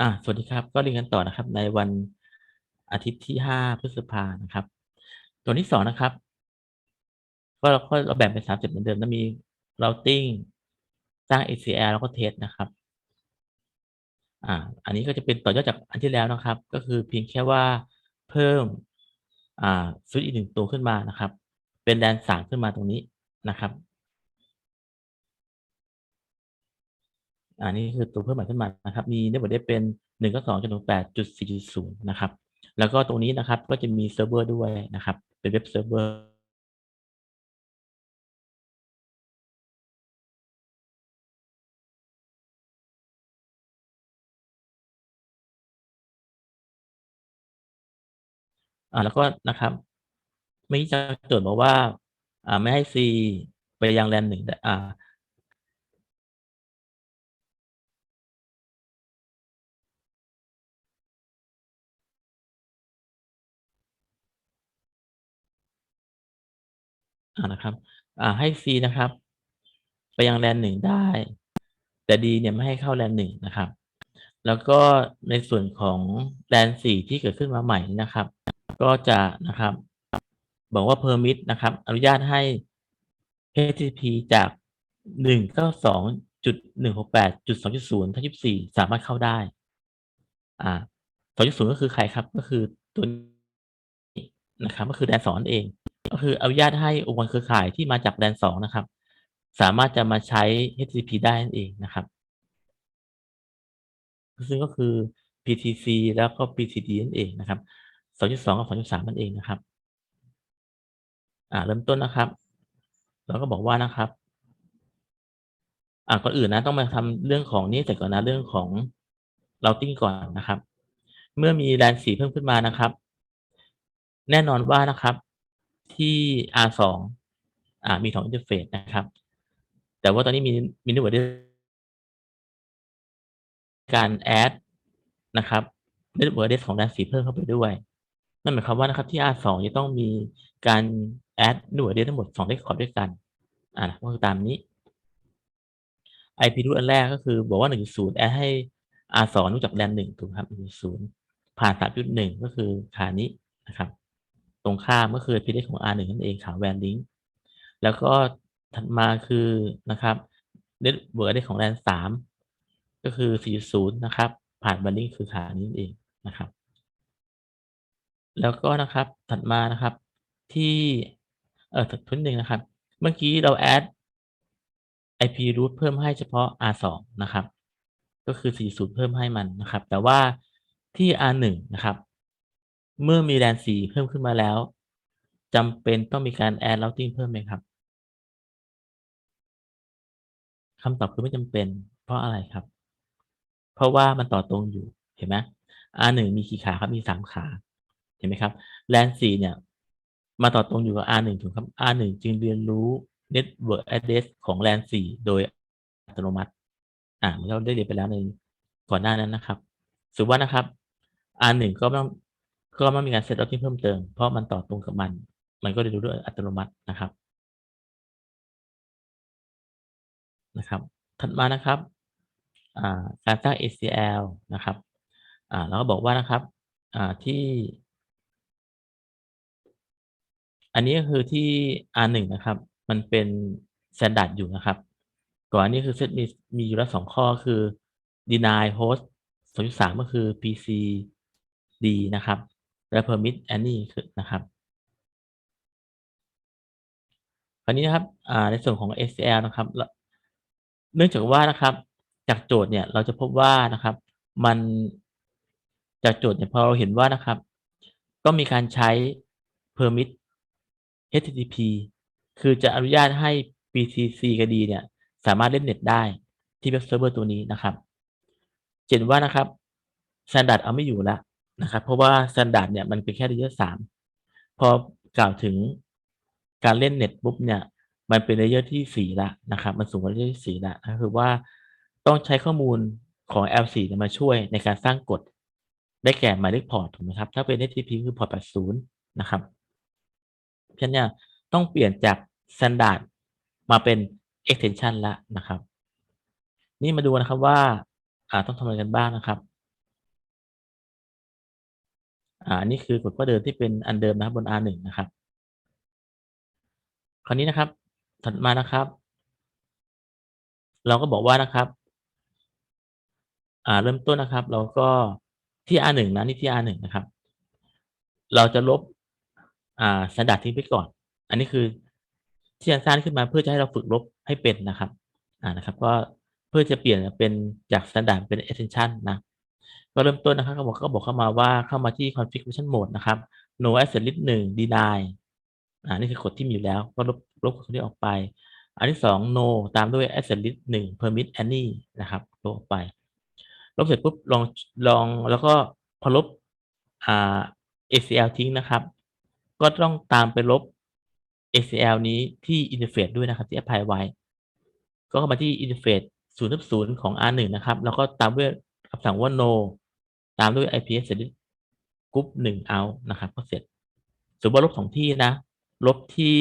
อ่าสวัสดีครับ ก็เรียนกันต่อนะครับ ในวันอาทิตย์ที่5พฤษภานะครับ ตัวที่2นะครับ ก็เราก็เราแบ่งเป็น3สเต็ปเหมือนเดิมนะมี Routing สร้าง ACL แล้วก็ Test นะครับ อ่า อันนี้ก็จะเป็นต่อยอดจากอันที่แล้วนะครับ ก็คือเพียงแค่ว่าเพิ่ม อ่าสวิตช์อีก1ตัวขึ้นมานะครับ เป็น LAN 3ขึ้นมาตรงนี้นะครับ อ่านี่คือตัวเพิ่มใหม่ขึ้นมานะครับ มี Network Address เป็น192.8.4.0นย์นะครับ แล้วก็ตรงนี้นะครับก็จะมีเซิร์ฟเวอร์ด้วยนะครับ เป็นเว็บเซิร์ฟเวอร์อ่าแล้วก็นะครับเมื่อกี้จะโจทย์บอกว่า อ่าไม่ให้ C ไปยัง LAN 1ดอ่า อ่านะครับ อ่าให้ C นะครับ ไปยัง LAN 1ได้ แต่ D เนี่ยไม่ให้เข้า LAN 1นะครับ แล้วก็ในส่วนของ LAN 4ที่เกิดขึ้นมาใหม่นะครับ ก็จะนะครับ บอกว่า permit นะครับ อนุญาตให้ HTTP จาก 192.168.2.0ทั้ง24 สามารถเข้าได้ อ่า2.0 ก็คือใครครับ?ก็คือตัวนี้นะครับ ก็คือ LAN 2นั่นเอง ก็คืออนุญาตให้องค์กรเครือข่ายที่มาจาก LAN 2นะครับ สามารถจะมาใช้ HTTP ได้นั่นเองนะครับ ซึ่งก็คือ PTC แล้วก็ PTD นั่นเองนะครับ2.2กับ2.3นั่นเองนะครับ อ่า เริ่มต้นนะครับ เราก็บอกว่านะครับ อ่าก่อนอื่นนะต้องมาทำเรื่องของนี่เสร็จก่อนนะเรื่องของ Routing ก่อนนะครับ เมื่อมี LAN 4เพิ่มขึ้นมานะครับ แน่นอนว่านะครับ ที่ R2 อ่ามี2อินเทอร์เฟซนะครับ แต่ว่าตอนนี้มีมี Network Address การ add นะครับ Network Address ของ LAN 4เพิ่มเข้าไปด้วย นั่นหมายความว่านะครับที่ R2 จะต้องมีการ add Network Address ทั้งหมด2 Record ด้วยกัน อ่าก็คือตามนี้ IP route อันแรกก็คือบอกว่า 1.0 add ให้ R2 รู้จัก LAN 1ถูกไหมครับ1.0 ผ่าน 3.1 ก็คือขานี้นะครับ ตรงข้ามก็คือ IP address ของ R1 นั่นเองขา WAN link แล้วก็ถัดมาคือนะครับ network ของ LAN 3ก็คือ 4.0 นะครับ ผ่าน WAN link คือขานี้เองนะครับ แล้วก็นะครับถัดมานะครับที่เอ่อทุนหนึ่งนะครับ เมื่อกี้เรา add IP route เพิ่มให้เฉพาะ R2 นะครับ ก็คือ 4.0 เพิ่มให้มันนะครับ แต่ว่าที่ R1 นะครับ เมื่อมี LAN 4เพิ่มขึ้นมาแล้วจำเป็นต้องมีการ add routing เพิ่มไหมครับ?คำตอบคือไม่จำเป็น เพราะอะไรครับ?เพราะว่ามันต่อตรงอยู่เห็นไหม R1 มีกี่ขาครับ?มี3ขาเห็นไหมครับ LAN 4เนี่ย มาต่อตรงอยู่กับ R1 ถูกครับ R1 จึงเรียนรู้ Network Address ของ LAN 4โดยอัตโนมัติ อ่าเราได้เรียนไปแล้วในก่อนหน้านั้นนะครับ สมมุติว่านะครับ R1 ก็ไม่ต้อง ก็ไม่มีการ set routing เพิ่มเติม เพราะมันต่อตรงกับมัน มันก็เรียนรู้ด้วยอัตโนมัตินะครับนะครับ ถัดมานะครับการสร้าง ACL นะครับเราก็บอกว่านะครับที่ อันนี้ก็คือที่ R1 นะครับ มันเป็นสแตนดาร์ดอยู่นะครับ ก่อนอันนี้คือเซตมีมีอยู่แล้ว2ข้อคือ deny host 2.3ก็คือ PCD นะครับ และ permit any คือนะครับคราวนี้นะครับในส่วนของ ACL นะครับ เนื่องจากว่านะครับ จากโจทย์เนี่ยเราจะพบว่านะครับ มันจากโจทย์เนี่ยพอเราเห็นว่านะครับต้องมีการใช้ permit HTTP คือจะอนุญาตให้ PTC กับ D เนี่ย สามารถเล่นเน็ตได้ที่เว็บเซิร์ฟเวอร์ตัวนี้นะครับ เห็นว่านะครับสแตนดาร์ดเอาไม่อยู่แล้ว นะครับ เพราะว่าสแตนดาร์ดเนี่ยมันเป็นแค่ Layer 3พอกล่าวถึงการเล่นเน็ตปุ๊บเนี่ยมันเป็น Layer ที่4แล้วนะครับ มันสูงกว่า Layer ที่4แล้วก็คือว่าต้องใช้ข้อมูลของ L4 มาช่วยในการสร้างกฎได้แก่หมายเลขพอร์ตถูกไหมครับ ถ้าเป็น HTTP คือพอร์ต80 นะครับเพราะฉะนั้นเนี่ต้องเปลี่ยนจากสแตนดาร์ดมาเป็น extension แล้วนะครับ นี่มาดูนะครับว่าต้องทำอะไรกันบ้างนะครับ อ่าอันนี้คือกฎข้อเดิมที่เป็นอันเดิมนะครับบน R1 นะครับ คราวนี้นะครับ ถัดมานะครับ เราก็บอกว่านะครับ อ่า เริ่มต้นนะครับ เราก็ที่ R1 นะนี่ที่ R1 นะครับ เราจะลบ อ่า standard ทิ้งไปก่อน อันนี้คือที่จะสร้างขึ้นมาเพื่อจะให้เราฝึกลบให้เป็นนะครับ อ่านะครับ ก็เพื่อจะเปลี่ยนเป็นจาก standard เป็น extension นะ ก็เริ่มต้นนะครับเขาบอกก็บอกเข้ามาว่าเข้ามาที่ configuration mode นะครับ no asset list 1 deny อ่านี่คือกฎที่มีอยู่แล้ว ก็ลบลบกฎนี้ออกไป อันที่ 2 no ตามด้วย asset list 1 permit any นะครับลบออกไป ลบเสร็จปุ๊บลองลองแล้วก็พอลบอ่า ACL ทิ้งนะครับ ก็ต้องตามไปลบ ACL นี้ที่ interface ด้วยนะครับที่ apply ไว้ ก็เข้ามาที่ interface 0ทับ0ของ R1 นะครับ แล้วก็ตามด้วยคำสั่งว่า no ตามด้วย IPS edit group 1 out นะครับ ก็เสร็จสมมติว่าลบสองที่นะ ลบที่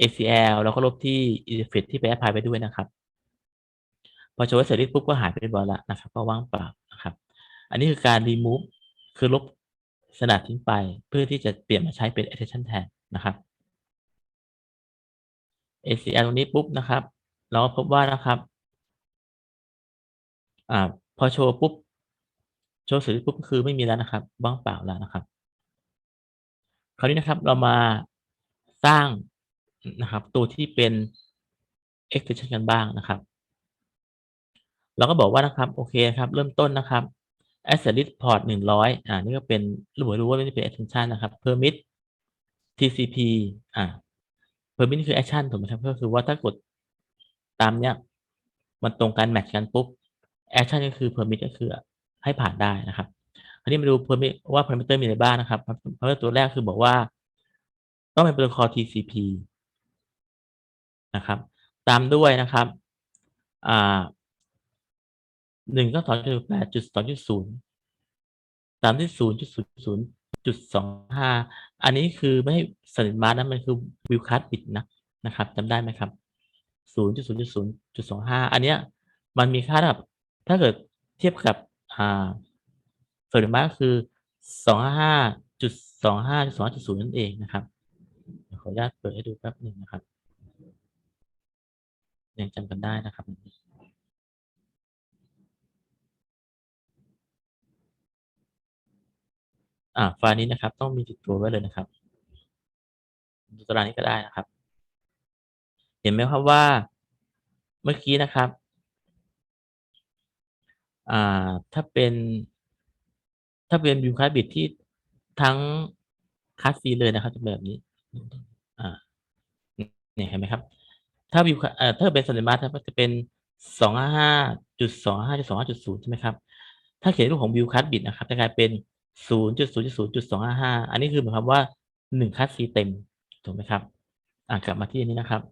ACL แล้วก็ลบที่ interface ที่ไป apply ไปด้วยนะครับ พอโชว์เสร็จปุ๊บก็หายไปเรียบร้อยแล้วนะครับ ก็ว่างเปล่านะครับ อันนี้คือการ remove คือลบสนัดทิ้งไป เพื่อที่จะเปลี่ยนมาใช้เป็น extension แทนนะครับ ACL ตรงนี้ปุ๊บนะครับ เราก็พบว่านะครับ อ่า พอโชว์ปุ๊บ โชว์เสร็จปุ๊บก็คือไม่มีแล้วนะครับว่างเปล่าแล้วนะครับ คราวนี้นะครับเรามาสร้างนะครับ ตัวที่เป็น extension กันบ้างนะครับเราก็บอกว่านะครับโอเคครับเริ่มต้นนะครับ asset list port 100อ่านี่ก็เป็นรู้รู้ว่านี่เป็น extension นะครับ permit TCP อ่า permit นี่คือ action ถูกไหมครับก็คือว่าถ้ากดตามเนี้ยมันตรงกันแมทช์กันปุ๊บ action ก็คือ permit ก็คือ ให้ผ่านได้นะครับครานี้มาดูว่าพารามิเตอร์มีอะไรบ้างนะครับพารามิเตอร์ตัวแรกคือบอกว่า ต้องเป็นโปรโตคอล TCP นะครับ ตามด้วยนะครับหนึ่งก็สองจุดแปดจุดสองจุดศูนย์ตามที่ศูนย์จุดศูนย์ศูนย์จุดสองห้าอันนี้คือไม่สนิทมาร์นะมันคือวิวคัสปิดนะนะครับจำได้ไหมครับศูนย์จุดศูนย์จุดศูนย์จุดสองห้าอันเนี้ยมันมีค่าแบบถ้าเกิดเทียบกับ อ่าสนิทมากคือ255.25.2.0นั่นเองนะครับขออนุญาตเปิดให้ดูแป๊บหนึ่งนะครับยังจำกันได้นะครับอ่าไฟล์นี้นะครับ ต้องมีติดตัวไว้เลยนะครับดูตารางนี้ก็ได้นะครับ เห็นไหมครับว่า เมื่อกี้นะครับ ถ้าเป็นถ้าเป็นวิวคาบิดที่ทั้งคลาสซีเลยนะครับแบบนี้เนี่ยเห็นไหมครับ ถ้าวิวถ้าเป็นสแตนดาร์มับจะเป็นสองห้าจุดสองห้าจุดสองห้าจุดศูนย์ใช่ไหมครับ ถ้าเขียนรูปของวิวคัสบิดนะครับจะกลายเป็นศูนย์จุดศูนย์จุดศูนย์จุดสองห้าห้าอันนี้คือหมายความว่าหนึ่งคัสซีเต็มถูกไหมครับ อ่ากลับมาที่นี้นะครับ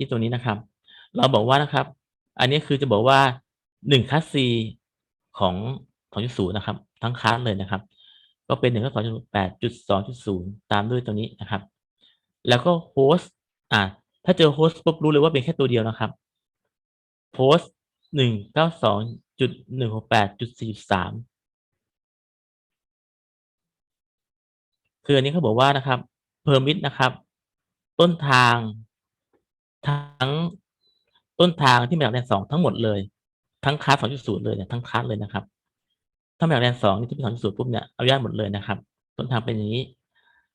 ที่ตรงนี้นะครับ เราบอกว่านะครับ อันนี้คือจะบอกว่า1คลาส C ของ2.0นะครับ ทั้งคลาสเลยนะครับ ก็เป็น192.8.2.0 ตามด้วยตัวนี้นะครับ แล้วก็โฮสต์อ่าถ้าเจอโฮสต์ปุ๊บรู้เลยว่าเป็นแค่ตัวเดียวนะครับโฮสต์192.168.43คืออันนี้เขาบอกว่านะครับ permit นะครับ ต้นทาง ทั้งต้นทางที่มาจากแดน2ทั้งหมดเลย ทั้งคลาส2.0เลยเนี่ยทั้งคลาสเลยนะครับ ถ้ามาจากแดน2นี่ที่เป็น2.0ปุ๊บเนี่ยอนุญาตหมดเลยนะครับ ต้นทางเป็นอย่างนี้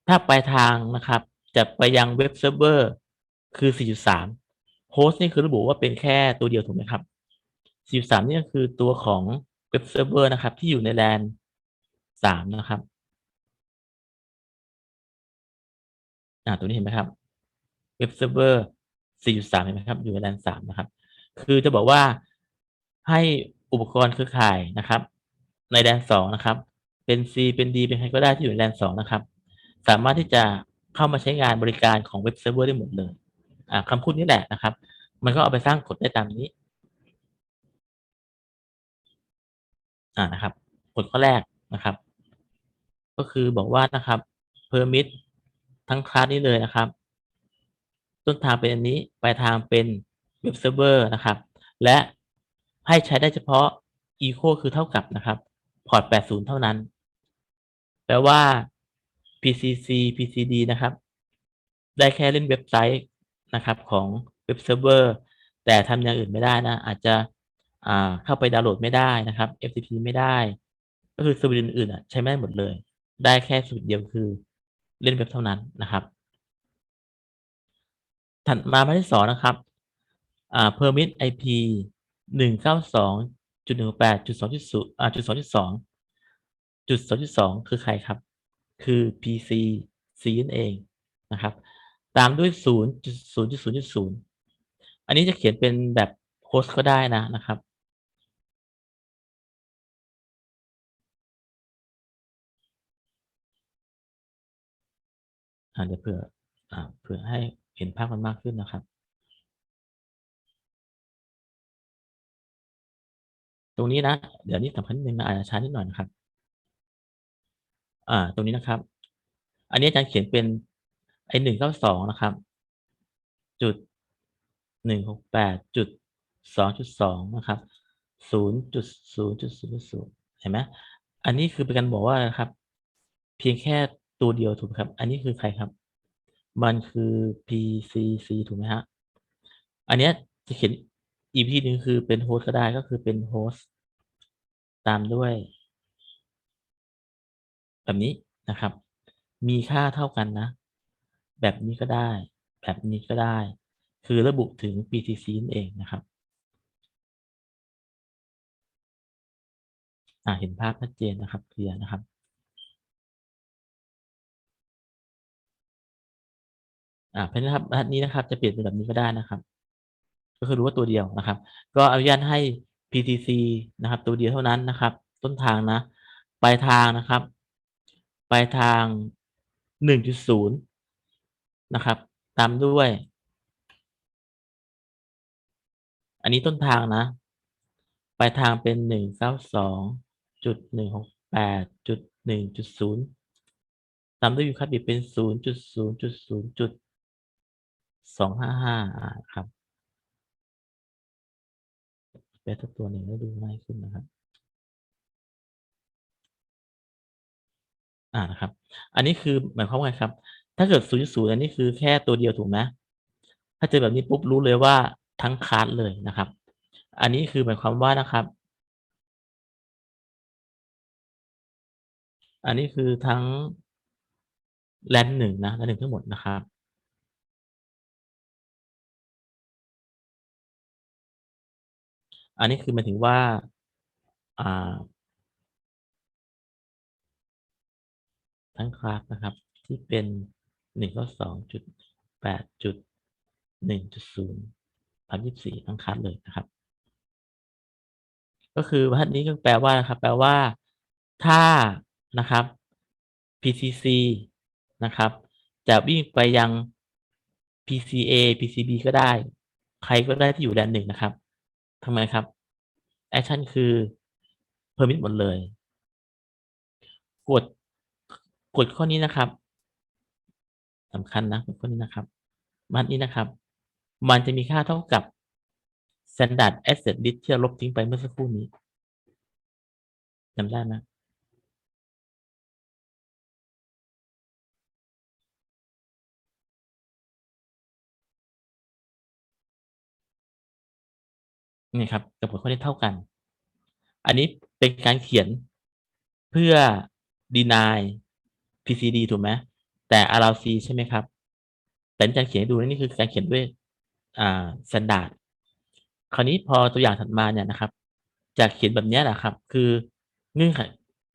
ถ้าปลายทางนะครับ จะไปยังเว็บเซิร์ฟเวอร์คือ 4.3 โฮสต์นี่คือระบุว่าเป็นแค่ตัวเดียวถูกไหมครับ 4.3 นี่ก็คือตัวของเว็บเซิร์ฟเวอร์นะครับ ที่อยู่ในแลน3นะครับอ่าตัวนี้เห็นไหมครับ เว็บเซิร์ฟเวอร์ 4.3เห็นไหมครับ อยู่ในแลน3นะครับ คือจะบอกว่าให้อุปกรณ์เครือข่ายนะครับ ในแดน2นะครับ เป็น C เป็น D เป็นใครก็ได้ที่อยู่ในแดน2นะครับ สามารถที่จะเข้ามาใช้งานบริการของเว็บเซิร์ฟเวอร์ได้หมดเลยอ่าคำพูดนี้แหละนะครับ มันก็เอาไปสร้างกฎได้ตามนี้อ่านะครับกฎข้อแรกนะครับ ก็คือบอกว่านะครับ permit ทั้งคลาสนี้เลยนะครับ ต้นทางเป็นอันนี้ปลายทางเป็นเว็บเซิร์ฟเวอร์นะครับ และให้ใช้ได้เฉพาะ equal คือเท่ากับนะครับ พอร์ต 80 เท่านั้น แปลว่า PCC PCD นะครับ ได้แค่เล่นเว็บไซต์นะครับของเว็บเซิร์ฟเวอร์แต่ทำอย่างอื่นไม่ได้นะ อาจจะเข้าไปดาวน์โหลดไม่ได้นะครับ FTP ไม่ได้ ก็คือสวิตช์อื่นๆอะใช้ไม่ได้หมดเลย ได้แค่สวิตเดียวคือเล่นเว็บเท่านั้นนะครับ ถัดมาบรรทัดที่สองนะครับอ่า permit IP หนึ่งเก้าสองจุดหนึ่งแปดจุดสองจุดศูนย์อ่าจุดสองจุดสองจุดสองจุดสองคือใครครับ คือ PC C นั่นเองนะครับ ตามด้วยศูนย์จุดศูนย์จุดศูนย์จุดศูนย์อันนี้จะเขียนเป็นแบบโค้ดก็ได้นะนะครับอ่าเดี๋ยวเพื่ออ่าเพื่อให้ เห็นภาพมันมากขึ้นนะครับ ตรงนี้นะ เดี๋ยวนี้สำคัญนิดหนึ่งนะอาจจะช้านิดหน่อยนะครับ อ่า ตรงนี้นะครับ อันนี้อาจารย์เขียนเป็นไอ้192นะครับ จุด168จุด2.2นะครับ0.0.0.0เห็นไหมอันนี้คือเป็นการบอกว่านะครับ เพียงแค่ตัวเดียวถูกครับ อันนี้คือใครครับ มันคือ PCC ถูกไหมครับอันเนี้ยจะเขียนอีกวิธีหนึ่งคือเป็นโฮสก็ได้ก็คือเป็นโฮสต์ตามด้วย แบบนี้นะครับ มีค่าเท่ากันนะ แบบนี้ก็ได้ แบบนี้ก็ได้ คือระบุถึง PCC นั่นเองนะครับอ่าเห็นภาพชัดเจนนะครับเคลียร์นะครับ อ่าเพราะฉะนั้นครับรหัสนี้นะครับจะเปลี่ยนเป็นแบบนี้ก็ได้นะครับ ก็คือรู้ว่าตัวเดียวนะครับ ก็อนุญาตให้ PCC นะครับ ตัวเดียวเท่านั้นนะครับ ต้นทางนะปลายทางนะครับปลายทาง 1.0 นะครับ ตามด้วย อันนี้ต้นทางนะ ปลายทางเป็น 192.168.1.0 ตามด้วย Ucabit เป็น 0.0.0.255อ่าครับแปะสักตัวหนึ่งให้ดูง่ายขึ้นนะครับ อ่านะครับ อันนี้คือหมายความว่าไงครับ ถ้าเกิด0.0อันนี้คือแค่ตัวเดียวถูกไหมถ้าเจอแบบนี้ปุ๊บรู้เลยว่าทั้งคลาสเลยนะครับ อันนี้คือหมายความว่านะครับ อันนี้คือทั้ง LAN 1นะ LAN 1ทั้งหมดนะครับ อันนี้คือหมายถึงว่าอ่าทั้งคลาสนะครับ ที่เป็น192.8.1.0 324ทั้งคลาสเลยนะครับ ก็คือรหัสนี้ก็แปลว่านะครับ แปลว่า ถ้านะครับ PCC นะครับ จะวิ่งไปยัง PCA PCB ก็ได้ ใครก็ได้ที่อยู่ LAN 1นะครับ ทำไมครับแอกชันคือ Permit หมดเลย กดกดข้อนี้นะครับสำคัญนะกฎข้อนี้นะครับมันนี้นะครับ มันจะมีค่าเท่ากับ Standard Asset List ที่เราลบทิ้งไปเมื่อสักครู่นี้จำได้ไหม? นี่ครับกับกฎข้อนี้เท่ากัน อันนี้เป็นการเขียนเพื่อ Deny PCD ถูกไหมแต่ Allow C ใช่ไหมครับ แต่ที่อารเขียนให้ดูนี่คือการเขียนด้วยอ่า Standard คราวนี้พอตัวอย่างถัดมาเนี่ยนะครับ จะเขียนแบบนี้แหละครับ คือเงื่อนไข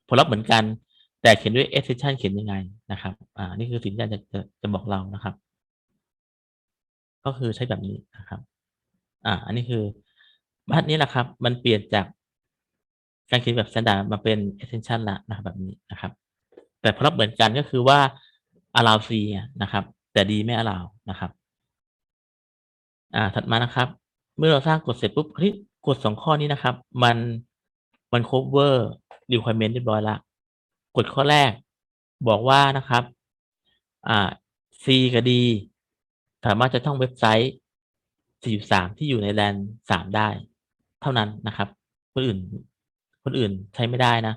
ผลลัพธ์เหมือนกัน แต่เขียนด้วย exception เขียนยังไงนะครับ อ่า นี่คือสิ่งที่อาจารย์จะจะจะบอกเรานะครับ ก็คือใช้แบบนี้นะครับ อ่า อันนี้คือ รหัสนี้แหละครับ มันเปลี่ยนจากการเขียนแบบ Standard มาเป็น exception ล้วนะครับแบบนี้นะครับ แต่ผลลัพธ์เหมือนกันก็คือว่า Allow C นะครับ แต่ D ไม่ Allow นะครับอ่าถัดมานะครับ เมื่อเราสร้างกฎเสร็จปุ๊บเฮ้ยกฎ2ข้อนี้นะครับ มันมันคัฟเวอร์ requirement เรียบร้อยล้วกฎข้อแรกบอกว่านะครับอ่า C กับ D สามารถจะท่องเว็บไซต์ 43 ที่อยู่ใน LAN 3ได้ เท่านั้นนะครับ คนอื่น คนอื่นใช้ไม่ได้นะ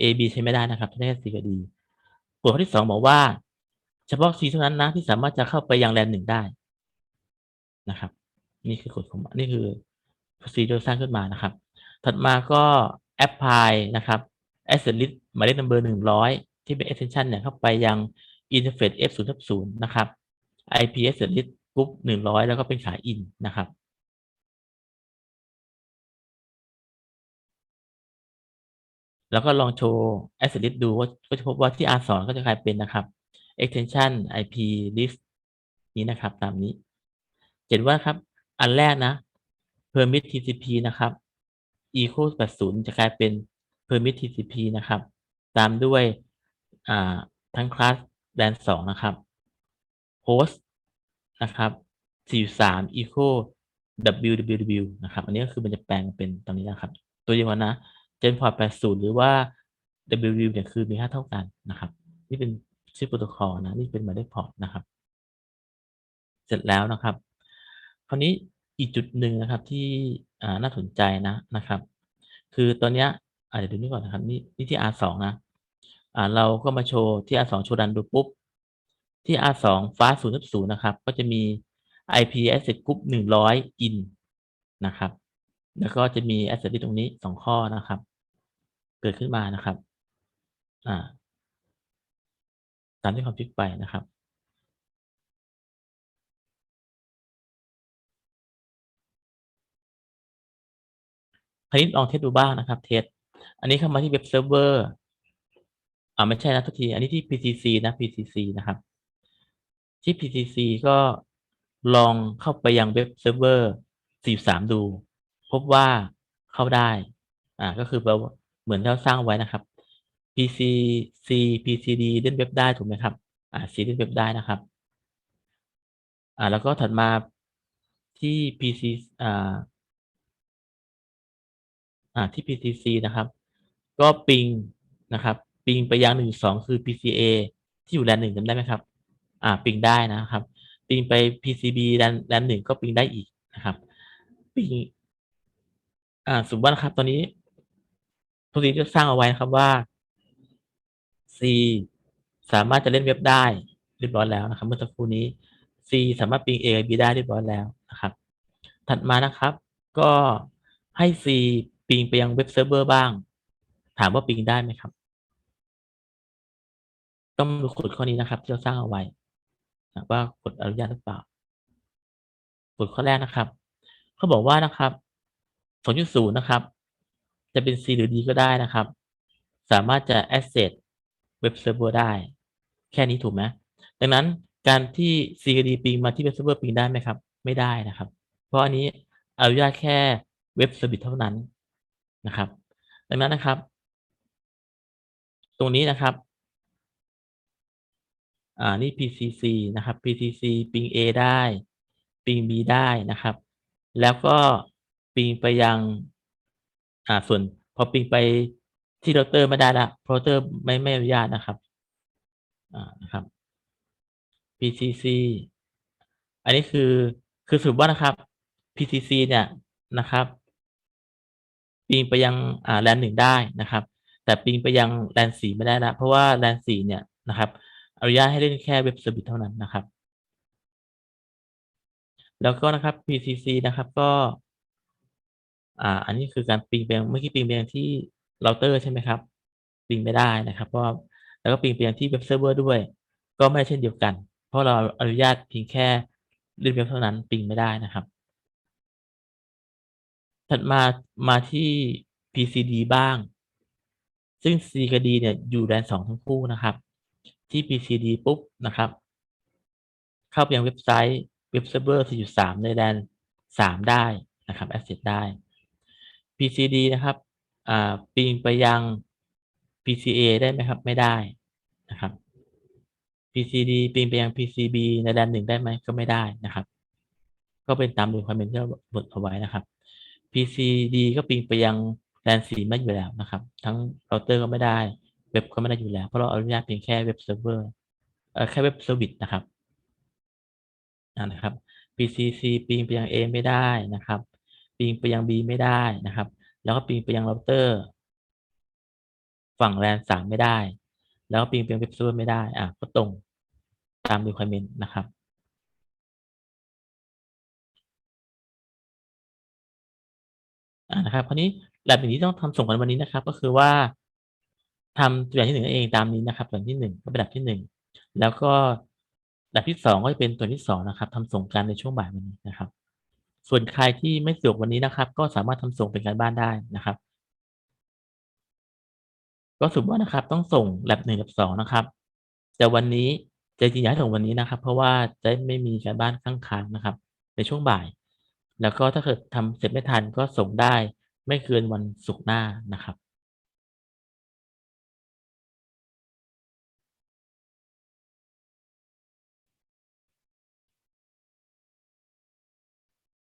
A B ใช้ไม่ได้นะครับใช้แค่ C กับ D กฎข้อที่2บอกว่า เฉพาะ C เท่านั้นนะ ที่สามารถจะเข้าไปยัง LAN 1ได้นะครับ นี่คือกฎของนี่คือ procedure สร้างขึ้นมานะครับ ถัดมาก็ apply นะครับ asset list หมายเลข number 100ที่เป็น extension เนี่ยเข้าไปยัง interface F0/0 นะครับ IP asset list group 100 แล้วก็เป็นขาย in นะครับ แล้วก็ลองโชว์ asset list ดูว่าก็จะพบว่าที่ R2 ก็จะกลายเป็นนะครับ extension IP list นี้นะครับตามนี้ เห็นว่าครับ อันแรกนะ permit TCP นะครับ equal 80 จะกลายเป็น permit TCP นะครับ ตามด้วยอ่าทั้งคลาส LAN 2นะครับ host นะครับ43 equal www นะครับ อันนี้ก็คือมันจะแปลงเป็นตรงนี้นะครับ ตัวอย่างนะ Gen port 80 หรือว่า www เนี่ยคือมีค่าเท่ากันนะครับ นี่เป็นชื่อโปรโตคอลนะนี่เป็นหมายเลขพอร์ตนะครับ เสร็จแล้วนะครับ คราวนี้อีกจุดหนึ่งนะครับที่น่าสนใจนะนะครับ คือตอนเนี้ยอาเดี๋ยวดูนี่ก่อนนะครับ นี่นี่ที่ R2 นะอ่าเราก็มาโชว์ที่ R2 โชว์รันดูปุ๊บ ที่ R2 fast 0/0นะครับ ก็จะมี IP asset group 100 in นะครับ แล้วก็จะมี asset list ตรงนี้ 2 ข้อนะครับ เกิดขึ้นมานะครับ อ่า ตามที่ config ไปนะครับ คราวนี้ลองเทสดูบ้างนะครับ เทส อันนี้เข้ามาที่เว็บเซิร์ฟเวอร์ อ่าไม่ใช่นะโทษที อันนี้ที่ PCC นะ PCC นะครับ ที่ PCC ก็ลองเข้าไปยังเว็บเซิร์ฟเวอร์ 43 ดู พบว่าเข้าได้ อ่า ก็คือแปลว่า เหมือนที่เราสร้างไว้นะครับ PCC PCD เล่นเว็บได้ถูกไหมครับอ่า C เล่นเว็บได้นะครับอ่าแล้วก็ถัดมาที่ PC อ่าอ่าที่ PCC นะครับ ก็ปิงนะครับ ปิงไปยัง112คือ PCA ที่อยู่ LAN 1จำได้ไหมครับ อ่า ปิงได้นะครับ ปิงไป PCB LAN LAN 1ก็ปิงได้อีกนะครับ ปิงอ่าสมมุติว่านะครับ ตอนนี้ ตรงนี้ก็สร้างเอาไว้นะครับว่า C สามารถจะเล่นเว็บได้เรียบร้อยแล้วนะครับ เมื่อสักครู่นี้ C สามารถปิง A กับ B ได้เรียบร้อยแล้วนะครับ ถัดมานะครับ ก็ให้ C ปิงไปยังเว็บเซิร์ฟเวอร์บ้าง ถามว่าปิงได้ไหมครับ ต้องดูกฎข้อนี้นะครับ ที่เราสร้างเอาไว้ว่ากดอนุญาตหรือเปล่ากฎข้อแรกนะครับ เขาบอกว่านะครับ 2.0 นะครับ จะเป็น C หรือ D ก็ได้นะครับ สามารถจะ access เว็บเซิร์ฟเวอร์ได้ แค่นี้ถูกไหมดังนั้นการที่ C กับ D ปิงมาที่เว็บเซิร์ฟเวอร์ปิงได้ไหมครับ ไม่ได้นะครับ เพราะอันนี้อนุญาตแค่เว็บเซอร์วิสเท่านั้นนะครับ ดังนั้นนะครับ ตรงนี้นะครับอ่านี่ PCC นะครับ PCC ปิง A ได้ ปิง B ได้นะครับ แล้วก็ปิงไปยัง อ่าส่วนพอปิงไปที่เราเตอร์ไม่ได้ล้วเพราะเราเตอร์ไม่ไม่อนุญาตนะครับอ่านะครับ PCC อันนี้คือคือสรุปว่านะครับ PCC เนี่ยนะครับปิงไปยังอ่า LAN 1ได้นะครับ แต่ปิงไปยัง LAN 4ไม่ได้แล้วเพราะว่า LAN 4เนี่ยนะครับอนุญาตให้เล่นแค่เว็บเซอร์วิสเท่านั้นนะครับ แล้วก็นะครับ PCC นะครับก็ อ่า อันนี้คือการปิงไปยังเมื่อกี้ปิงไปยังที่เราเตอร์ใช่ไหมครับ ปิงไม่ได้นะครับ เพราะแล้วก็ปิงไปยังที่เว็บเซิร์ฟเวอร์ด้วย ก็ไม่เช่นเดียวกัน เพราะเราอนุญาตเพียงแค่เล่นเว็บเท่านั้นปิงไม่ได้นะครับ ถัดมามาที่ PCD บ้าง ซึ่ง C กับ D เนี่ยอยู่ LAN 2ทั้งคู่นะครับ ที่ PCD ปุ๊บนะครับ เข้าไปยังเว็บไซต์เว็บเซิร์ฟเวอร์4.3 ใน LAN 3ได้นะครับ access ได้ PCD นะครับอ่าปิงไปยัง PCA ได้ไหมครับ ไม่ได้นะครับ PCD ปิงไปยัง PCB ใน LAN 1ได้ไหมก็ไม่ได้นะครับ ก็เป็นตาม requirement ที่เรากำหนดเอาไว้นะครับ PCD ก็ปิงไปยัง LAN 4ไม่ได้อยู่แล้วนะครับ ทั้งเราเตอร์ก็ไม่ได้ เว็บก็ไม่ได้อยู่แล้ว เพราะเราอนุญาตเพียงแค่เว็บเซิร์ฟเวอร์แค่เว็บเซอร์วิสนะครับนะครับ PCC ปิงไปยัง A ไม่ได้นะครับ ปิงไปยัง B ไม่ได้นะครับ แล้วก็ปิงไปยังเราเตอร์ ฝั่ง LAN 3ไม่ได้ แล้วก็ปิงไปยังเว็บเซิร์ฟเวอร์ไม่ได้อ่าก็ตรงตาม requirement นะครับอ่านะครับคราวนี้ lab อย่างที่ต้องทำส่งกันวันนี้นะครับ ก็คือว่าทำตัวอย่างที่1นั่นเองตามนี้นะครับตัวอย่างที่1ก็เป็น lab ที่1แล้วก็ lab ที่2ก็จะเป็นตัวที่2นะครับทำส่งกันในช่วงบ่ายวันนี้นะครับ ส่วนใครที่ไม่สะดวกวันนี้นะครับ ก็สามารถทำส่งเป็นการบ้านได้นะครับ ก็สรุปว่านะครับ ต้องส่งแบบหนึ่งแบบสองนะครับ แต่วันนี้จะจริงอยากส่งวันนี้นะครับ เพราะว่าจะไม่มีการบ้านข้างค้างนะครับ ในช่วงบ่าย แล้วก็ถ้าเกิดทำเสร็จไม่ทันก็ส่งได้ไม่เกินวันศุกร์หน้านะครับ